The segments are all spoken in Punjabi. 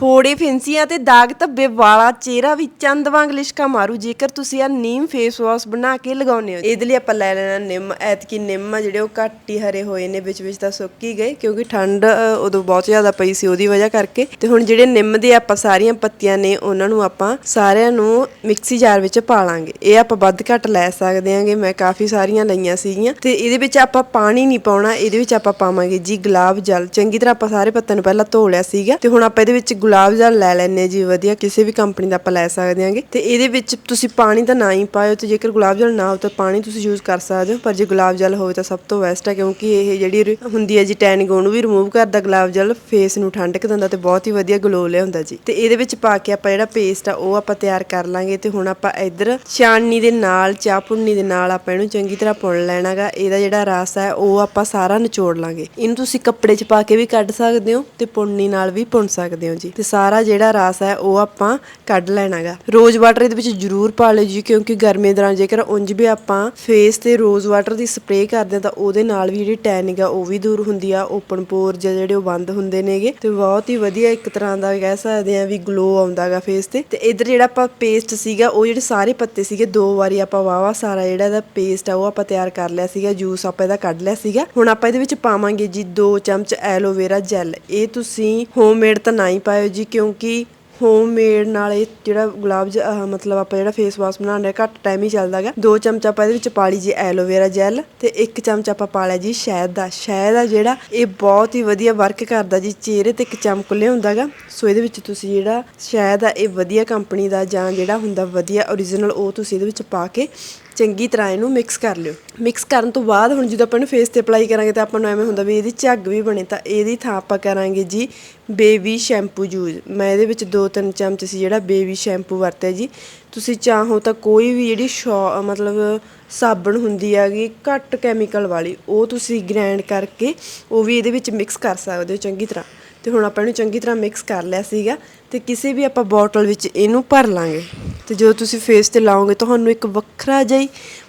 ਫੋੜੇ ਫਿੰਸੀਆਂ ਤੇ ਦਾਗ ਧੱਬੇ ਵਾਲਾ ਚਿਹਰਾ ਵੀ ਚੰਦ ਵਾਂਗ ਲਿਸ਼ਕਾ ਮਾਰੂ। ਜੇਕਰ ਤੁਸੀਂ ਆ ਨੀਮ ਫੇਸ ਵਾਸ਼ ਬਣਾ ਕੇ ਲਗਾਉਂਦੇ ਹੋ, ਇਹਦੇ ਲਈ ਆਪਾਂ ਲੈ ਲੈਣਾ ਨਿੰਮ। ਐਤਕੀ ਨਿੰਮ ਆ ਜਿਹੜੇ ਉਹ ਘੱਟ ਹੀ ਹਰੇ ਹੋਏ ਨੇ, ਵਿੱਚ ਵਿੱਚ ਤਾਂ ਸੁੱਕ ਹੀ ਗਏ, ਕਿਉਂਕਿ ਠੰਡ ਉਦੋਂ ਬਹੁਤ ਜ਼ਿਆਦਾ ਪਈ ਸੀ ਉਹਦੀ ਵਜ੍ਹਾ ਕਰਕੇ। ਤੇ ਹੁਣ ਜਿਹੜੇ ਨਿੰਮ ਦੇ ਆਪਾਂ ਸਾਰੀਆਂ ਪੱਤੀਆਂ ਨੇ, ਉਹਨਾਂ ਨੂੰ ਆਪਾਂ ਸਾਰਿਆਂ ਨੂੰ ਮਿਕਸੀ ਜਾਰ ਵਿੱਚ ਪਾ ਲਾਂਗੇ। ਇਹ ਆਪਾਂ ਵੱਧ ਘੱਟ ਲੈ ਸਕਦੇ ਆਂਗੇ, ਮੈਂ ਕਾਫੀ ਸਾਰੀਆਂ ਲਈਆਂ ਸੀਗੀਆਂ। ਤੇ ਇਹਦੇ ਵਿੱਚ ਆਪਾਂ ਪਾਣੀ ਨਹੀਂ ਪਾਉਣਾ, ਇਹਦੇ ਵਿੱਚ ਆਪਾਂ ਪਾਵਾਂਗੇ ਜੀ ਗੁਲਾਬ ਜਲ। ਚੰਗੀ ਤਰ੍ਹਾਂ ਆਪਾਂ ਸਾਰੇ ਪੱਤਿਆਂ ਨੂੰ ਪਹਿਲਾਂ ਧੋ ਲਿਆ ਸੀਗਾ। ਤੇ ਹੁਣ ਆਪਾਂ ਇਹਦੇ ਵਿੱਚ ਗੁਲਾਬ ਜਲ ਲੈ ਲੈਣੇ ਜੀ, ਵਧੀਆ, ਕਿਸੇ ਵੀ ਕੰਪਨੀ ਦਾ ਆਪਾਂ ਲੈ ਸਕਦੇ ਆਂਗੇ ਤੇ ਇਹਦੇ ਵਿੱਚ ਤੁਸੀਂ ਪਾਣੀ ਤਾਂ ਨਾ ਹੀ ਪਾਇਓ ਤੇ ਜੇਕਰ ਗੁਲਾਬ ਜਲ ਨਾ ਹੋ ਤਾਂ ਪਾਣੀ ਤੁਸੀਂ ਯੂਜ਼ ਕਰ ਸਕਦੇ ਹੋ। ਪਰ ਜੇ ਗੁਲਾਬ ਜਲ ਹੋਵੇ ਤਾਂ ਸਭ ਤੋਂ ਬੈਸਟ ਹੈ ਕਿਉਂਕਿ ਇਹ ਜਿਹੜੀ ਰ- ਹੁੰਦੀ ਹੈ ਜੀ ਟੈਨਿੰਗ ਉਹਨੂੰ ਵੀ ਰਿਮੂਵ ਕਰਦਾ ਗੁਲਾਬ ਜਲ ਫੇਸ ਨੂੰ ਠੰਡਕ ਦਿੰਦਾ ਤੇ ਬਹੁਤ ਹੀ ਵਧੀਆ ਗਲੋ ਲਿਆਉਂਦਾ ਜੀ। ਤੇ ਇਹਦੇ ਵਿੱਚ ਪਾ ਕੇ ਆਪਾਂ ਜਿਹੜਾ ਪੇਸਟ ਆ, ਉਹ ਆਪਾਂ ਤਿਆਰ ਕਰ ਲਾਂਗੇ ਤੇ ਹੁਣ ਆਪਾਂ ਇੱਧਰ ਛਾਣਨੀ ਦੇ ਨਾਲ, ਚਾਹ ਪੁੰਨੀ ਦੇ ਨਾਲ ਆਪਾਂ ਇਹਨੂੰ ਚੰਗੀ ਤਰ੍ਹਾਂ ਪੁਣ ਲੈਣਾਗਾ। ਇਹਦਾ ਜਿਹੜਾ ਰਸ ਹੈ, ਉਹ ਆਪਾਂ ਸਾਰਾ ਨਿਚੋੜ ਲਾਂਗੇ। ਇਹਨੂੰ ਤੁਸੀਂ ਕੱਪੜੇ 'ਚ ਪਾ ਕੇ ਵੀ ਕੱਢ ਸਕਦੇ ਹੋ ਤੇ ਪੁੰਨੀ ਨਾਲ ਵੀ ਪੁਣ ਸਕਦੇ ਹੋ ਜੀ। ਤੇ ਸਾਰਾ ਜਿਹੜਾ ਰਸ ਹੈ, ਉਹ ਆਪਾਂ ਕੱਢ ਲੈਣਾਗਾ ਰੋਜ਼ ਵਾਟਰ ਇਹਦੇ ਵਿੱਚ ਜ਼ਰੂਰ ਪਾ ਲਓ ਜੀ, ਕਿਉਂਕਿ ਗਰਮੀ ਦੌਰਾਨ ਜੇਕਰ ਉਂਝ ਵੀ ਆਪਾਂ ਫੇਸ ਤੇ ਰੋਜ਼ ਵਾਟਰ ਦੀ ਸਪਰੇਅ ਕਰਦੇ ਹਾਂ, ਤਾਂ ਉਹਦੇ ਨਾਲ ਵੀ ਜਿਹੜੀ ਟੈਨਿੰਗ ਆ ਉਹ ਵੀ ਦੂਰ ਹੁੰਦੀ ਆ। ਓਪਨ ਪੋਰ ਜਿਹੜੇ ਉਹ ਬੰਦ ਹੁੰਦੇ ਨੇਗੇ, ਤੇ ਬਹੁਤ ਹੀ ਵਧੀਆ ਇੱਕ ਤਰ੍ਹਾਂ ਦਾ ਕਹਿ ਸਕਦੇ ਆ ਵੀ ਗਲੋ ਆਉਂਦਾਗਾ ਫੇਸ ਤੇ। ਤੇ ਇਧਰ ਜਿਹੜਾ ਆਪਾਂ ਪੇਸਟ ਸੀਗਾ, ਉਹ ਜਿਹੜੇ ਸਾਰੇ ਪੱਤੇ ਸੀਗੇ, ਦੋ ਵਾਰੀ ਆਪਾਂ ਵਾਵਾ ਸਾਰਾ ਜਿਹੜਾ ਇਹਦਾ ਪੇਸਟ ਆ, ਉਹ ਆਪਾਂ ਤਿਆਰ ਕਰ ਲਿਆ ਸੀਗਾ ਜੂਸ ਆਪਾਂ ਇਹਦਾ ਕੱਢ ਲਿਆ ਸੀਗਾ। ਹੁਣ ਆਪਾਂ ਇਹਦੇ ਵਿੱਚ ਪਾਵਾਂਗੇ ਜੀ 2 ਚਮਚ ਐਲੋਵੇਰਾ ਜੈਲ ਇਹ ਤੁਸੀਂ ਹੋਮਮੇਡ ਤਾਂ ਨਾ ਹੀ ਪਾਇਓ ਜੀ, ਕਿਉਂਕਿ ਹੋਮਮੇਡ ਨਾਲ ਇਹ ਜਿਹੜਾ ਗੁਲਾਬ ਜ ਆਹ ਮਤਲਬ ਆਪਾਂ ਜਿਹੜਾ ਫੇਸ ਵਾਸ਼ ਬਣਾਉਂਦੇ ਹਾਂ ਘੱਟ ਟਾਈਮ ਹੀ ਚੱਲਦਾ ਗਾ ਦੋ ਚਮਚ ਆਪਾਂ ਇਹਦੇ ਵਿੱਚ ਪਾ ਲਈ ਜੀ ਐਲੋਵੇਰਾ ਜੈਲ ਤੇ ਇੱਕ ਚਮਚ ਆਪਾਂ ਪਾ ਲਿਆ ਜੀ ਸ਼ਹਿਦ ਦਾ। ਸ਼ਹਿਦ ਆ ਜਿਹੜਾ ਇਹ ਬਹੁਤ ਹੀ ਵਧੀਆ ਵਰਕ ਕਰਦਾ ਜੀ, ਚਿਹਰੇ ਤੇ ਇੱਕ ਚਮਕ ਲਿਆਉਂਦਾ ਗਾ ਸੋ ਇਹਦੇ ਵਿੱਚ ਤੁਸੀਂ ਜਿਹੜਾ ਸ਼ਹਿਦ ਆ, ਇਹ ਵਧੀਆ ਕੰਪਨੀ ਦਾ ਜਾਂ ਜਿਹੜਾ ਹੁੰਦਾ ਵਧੀਆ ਓਰੀਜਨਲ ਉਹ ਤੁਸੀਂ ਇਹਦੇ ਵਿੱਚ ਪਾ ਕੇ ਚੰਗੀ ਤਰ੍ਹਾਂ ਇਹਨੂੰ ਮਿਕਸ ਕਰ ਲਿਓ। ਮਿਕਸ ਕਰਨ ਤੋਂ ਬਾਅਦ ਹੁਣ ਜਦੋਂ ਆਪਾਂ ਇਹਨੂੰ ਫੇਸ ਤੇ ਅਪਲਾਈ ਕਰਾਂਗੇ ਤਾਂ ਆਪਾਂ ਨੂੰ ਐਵੇਂ ਹੁੰਦਾ ਵੀ ਇਹਦੀ ਝੱਗ ਵੀ ਬਣੇ, ਤਾਂ ਇਹਦੀ ਥਾਂ ਆਪਾਂ ਕਰਾਂਗੇ ਜੀ ਬੇਬੀ ਸ਼ੈਂਪੂ ਯੂਜ਼ ਮੈਂ ਇਹਦੇ ਵਿੱਚ 2-3 ਚਮਚ ਸੀ ਜਿਹੜਾ ਬੇਬੀ ਸ਼ੈਂਪੂ ਵਰਤਿਆ ਜੀ। ਤੁਸੀਂ ਚਾਹੋ ਤਾਂ ਕੋਈ ਵੀ ਜਿਹੜੀ ਸ਼ੌ ਮਤਲਬ ਸਾਬਣ ਹੁੰਦੀ ਹੈਗੀ ਘੱਟ ਕੈਮੀਕਲ ਵਾਲੀ, ਉਹ ਤੁਸੀਂ ਗ੍ਰਾਈਂਡ ਕਰਕੇ ਉਹ ਵੀ ਇਹਦੇ ਵਿੱਚ ਮਿਕਸ ਕਰ ਸਕਦੇ ਹੋ ਚੰਗੀ ਤਰ੍ਹਾਂ। ਤੇ ਹੁਣ ਆਪਾਂ ਇਹਨੂੰ ਚੰਗੀ ਤਰ੍ਹਾਂ ਮਿਕਸ ਕਰ ਲਿਆ ਸੀਗਾ ਤੇ ਕਿਸੇ ਵੀ ਆਪਾਂ ਬੋਟਲ ਵਿੱਚ ਇਹਨੂੰ ਭਰ ਲਾਂਗੇ। ਤੇ ਜਦੋਂ ਤੁਸੀਂ ਫੇਸ ਤੇ ਲਾਓਗੇ ਤੁਹਾਨੂੰ ਇੱਕ ਵੱਖਰਾ ਜਿਹਾ ਹੀ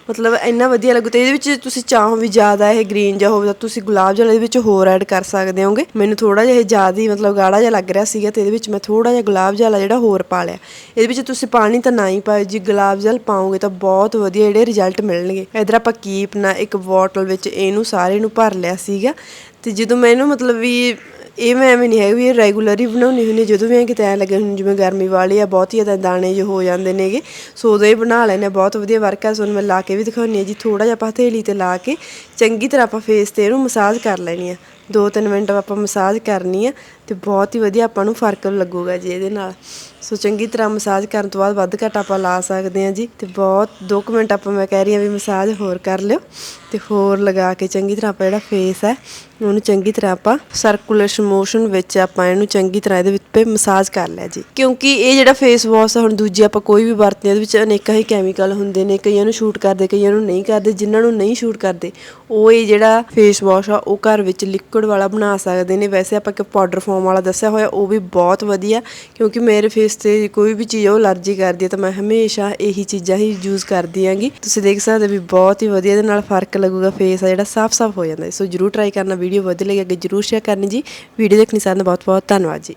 ਮਤਲਬ ਇੰਨਾ ਵਧੀਆ ਲੱਗੂ ਤੇ ਇਹਦੇ ਵਿੱਚ ਤੁਸੀਂ ਚਾਹੋ ਵੀ ਜ਼ਿਆਦਾ ਇਹ ਗ੍ਰੀਨ ਜਿਹਾ ਹੋਵੇ ਤਾਂ ਤੁਸੀਂ ਗੁਲਾਬ ਜਲ ਇਹਦੇ ਵਿੱਚ ਹੋਰ ਐਡ ਕਰ ਸਕਦੇ ਹੋਗੇ। ਮੈਨੂੰ ਥੋੜਾ ਜਿਹਾ ਇਹ ਜ਼ਿਆਦਾ ਹੀ ਮਤਲਬ ਗਾੜਾ ਜਿਹਾ ਲੱਗ ਰਿਹਾ ਸੀਗਾ ਤੇ ਇਹਦੇ ਵਿੱਚ ਮੈਂ ਥੋੜਾ ਜਿਹਾ ਗੁਲਾਬ ਜਲ ਆ ਜਿਹੜਾ ਹੋਰ ਪਾ ਲਿਆ। ਇਹਦੇ ਵਿੱਚ ਤੁਸੀਂ ਪਾਣੀ ਤਾਂ ਨਾ ਹੀ ਪਾਓ ਜੀ ਗੁਲਾਬ ਜਲ ਪਾਓਗੇ ਤਾਂ ਬਹੁਤ ਵਧੀਆ ਜਿਹੜੇ ਰਿਜ਼ਲਟ ਮਿਲਣਗੇ। ਇਧਰ ਆਪਾਂ ਕੀਪ ਨਾਲ ਇੱਕ ਬੋਟਲ ਵਿੱਚ ਇਹਨੂੰ ਸਾਰੇ ਨੂੰ ਭਰ ਲਿਆ ਸੀਗਾ। ਤੇ ਜਦੋਂ ਮੈਂ ਇਹਨੂੰ ਮਤਲਬ ਵੀ ਇਹ ਮੈਂ ਐਵੇਂ ਨਹੀਂ ਹੈ ਵੀ ਇਹ ਰੈਗੂਲਰ ਹੀ ਬਣਾਉਣੀ ਹੁੰਦੀ ਜਦੋਂ ਵੀ ਐਂ ਕਿਤੇ ਐ ਲੱਗੇ ਹੁਣ ਜਿਵੇਂ ਗਰਮੀ ਵਾਲੀ ਆ ਬਹੁਤ ਹੀ ਜ਼ਿਆਦਾ ਦਾਣੇ ਜਿਹੇ ਹੋ ਜਾਂਦੇ ਨੇਗੇ ਸੋ ਉਦੋਂ ਹੀ ਬਣਾ ਲੈਣੇ ਆ, ਬਹੁਤ ਵਧੀਆ ਵਰਕ ਆ। ਸੋ ਮੈਂ ਲਾ ਕੇ ਵੀ ਦਿਖਾਉਣੀ ਆ ਜੀ ਥੋੜਾ ਜਿਹਾ ਆਪਾਂ ਹਥੇਲੀ ਤੇ ਲਾ ਕੇ ਚੰਗੀ ਤਰ੍ਹਾਂ ਆਪਾਂ ਫੇਸ ਤੇ ਇਹਨੂੰ ਮਸਾਜ ਕਰ ਲੈਣੀ ਆ ਦੋ ਤਿੰਨ ਮਿੰਟ ਆਪਾਂ ਮਸਾਜ ਕਰਨੀ ਆ ਤੇ ਬਹੁਤ ਹੀ ਵਧੀਆ ਆਪਾਂ ਨੂੰ ਫ਼ਰਕ ਲੱਗੂਗਾ ਜੀ ਇਹਦੇ ਨਾਲ। ਸੋ ਚੰਗੀ ਤਰ੍ਹਾਂ ਮਸਾਜ ਕਰਨ ਤੋਂ ਬਾਅਦ ਵੱਧ ਘੱਟ ਆਪਾਂ ਲਾ ਸਕਦੇ ਹਾਂ ਜੀ ਤੇ ਬਹੁਤ 2 ਮਿੰਟ ਆਪਾਂ ਮੈਂ ਕਹਿ ਰਹੀ ਹਾਂ ਵੀ ਮਸਾਜ ਹੋਰ ਕਰ ਲਿਓ ਤੇ ਹੋਰ ਲਗਾ ਕੇ ਚੰਗੀ ਤਰ੍ਹਾਂ ਆਪਾਂ ਜਿਹੜਾ ਫੇਸ ਹੈ ਉਹਨੂੰ ਚੰਗੀ ਤਰ੍ਹਾਂ ਆਪਾਂ ਸਰਕੂਲੇਸ਼ਨ ਮੋਸ਼ਨ ਵਿੱਚ ਆਪਾਂ ਇਹਨੂੰ ਚੰਗੀ ਤਰ੍ਹਾਂ ਇਹਦੇ ਵਿੱਚ ਮਸਾਜ ਕਰ ਲਿਆ ਜੀ। ਕਿਉਂਕਿ ਇਹ ਜਿਹੜਾ ਫੇਸ ਵਾਸ਼ ਆ, ਹੁਣ ਦੂਜੀ ਆਪਾਂ ਕੋਈ ਵੀ ਵਰਤਦੇ ਹਾਂ, ਇਹਦੇ ਵਿੱਚ ਅਨੇਕਾਂ ਹੀ ਕੈਮੀਕਲ ਹੁੰਦੇ ਨੇ, ਕਈਆਂ ਨੂੰ ਸ਼ੂਟ ਕਰਦੇ, ਕਈਆਂ ਨੂੰ ਨਹੀਂ ਕਰਦੇ, ਜਿਨ੍ਹਾਂ ਨੂੰ ਨਹੀਂ ਸ਼ੂਟ ਕਰਦੇ, ਉਹ ਇਹ ਜਿਹੜਾ ਫੇਸ ਵਾਸ਼ ਆ, ਉਹ ਘਰ ਵਿੱਚ ਲਿਕੁਇਡ ਵਾਲਾ ਬਣਾ ਸਕਦੇ ਨੇ। ਵੈਸੇ ਆਪਾਂ ਕਿ ਪਾਊਡਰ ਫਾਰਮ ਵਾਲਾ ਦੱਸਿਆ ਹੋਇਆ, ਉਹ ਵੀ ਬਹੁਤ ਵਧੀਆ, ਕਿਉਂਕਿ ਮੇਰੇ ਫੇਸ ਤੇ ਕੋਈ ਵੀ ਚੀਜ਼ ਉਹ ਅਲਰਜੀ ਕਰਦੀ ਹੈ, ਤਾਂ ਮੈਂ ਹਮੇਸ਼ਾ ਇਹੀ ਚੀਜ਼ਾਂ ਹੀ ਯੂਜ਼ ਕਰਦੀ ਆਂਗੀ ਤੁਸੀਂ ਦੇਖ ਸਕਦੇ ਵੀ ਬਹੁਤ ਹੀ ਵਧੀਆ, ਇਹਦੇ ਨਾਲ ਫ਼ਰਕ ਲੱਗੂਗਾ ਫੇਸ ਆ ਜਿਹੜਾ ਸਾਫ਼-ਸਾਫ਼ ਹੋ ਜਾਂਦਾ ਸੋ ਜਰੂਰ ਟਰਾਈ ਕਰਨਾ ਵੀਡੀਓ ਵਧੀਆ ਲੱਗੇ ਅੱਗੇ ਜਰੂਰ ਸ਼ੇਅਰ ਕਰਨੀ ਜੀ। ਵੀਡੀਓ ਦੇਖਣੀ ਸਾਰਿਆਂ ਦਾ ਬਹੁਤ-ਬਹੁਤ ਧੰਨਵਾਦ ਜੀ।